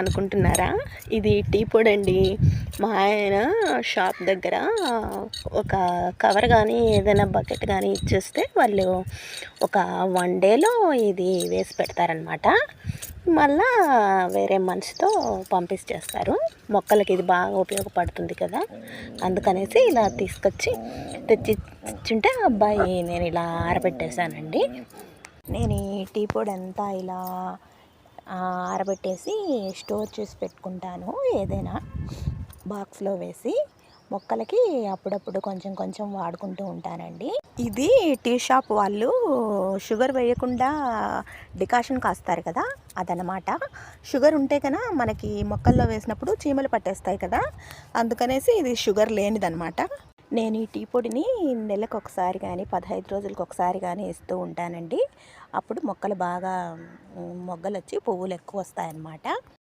అనుకుంటున్నారా? ఇది టీ పొడి అండి మా ఆయన షాప్ దగ్గర ఒక కవర్ కానీ ఏదైనా బకెట్ కానీ ఇచ్చేస్తే వాళ్ళు ఒక వన్ డేలో ఇది వేసి పెడతారనమాట మళ్ళా వేరే మనిషితో పంపించేస్తారు మొక్కలకి ఇది బాగా ఉపయోగపడుతుంది కదా. అందుకనేసి ఇలా తీసుకొచ్చి తెచ్చి ఇచ్చుంటే అబ్బాయి నేను ఇలా ఆరబెట్టేశానండి. నేను ఈ టీ పొడి అంతా ఇలా ఆరబెట్టేసి స్టోర్ చేసి పెట్టుకుంటాను ఏదైనా బాక్స్లో వేసి. మొక్కలకి అప్పుడప్పుడు కొంచెం కొంచెం వాడుకుంటూ ఉంటానండి. ఇది టీ షాప్ వాళ్ళు షుగర్ వేయకుండా డికాషన్ కాస్తారు కదా అదనమాట షుగర్ ఉంటే కన్నా మనకి మొక్కల్లో వేసినప్పుడు చీమలు పట్టేస్తాయి కదా అందుకనేసి ఇది షుగర్ లేనిదనమాట నేను ఈ టీ పొడిని నెలకు ఒకసారి కానీ పదహైదు రోజులకు ఒకసారి కానీ ఇస్తూ ఉంటానండి. అప్పుడు మొక్కలు బాగా మొగ్గలు వచ్చి పువ్వులు ఎక్కువ వస్తాయన్నమాట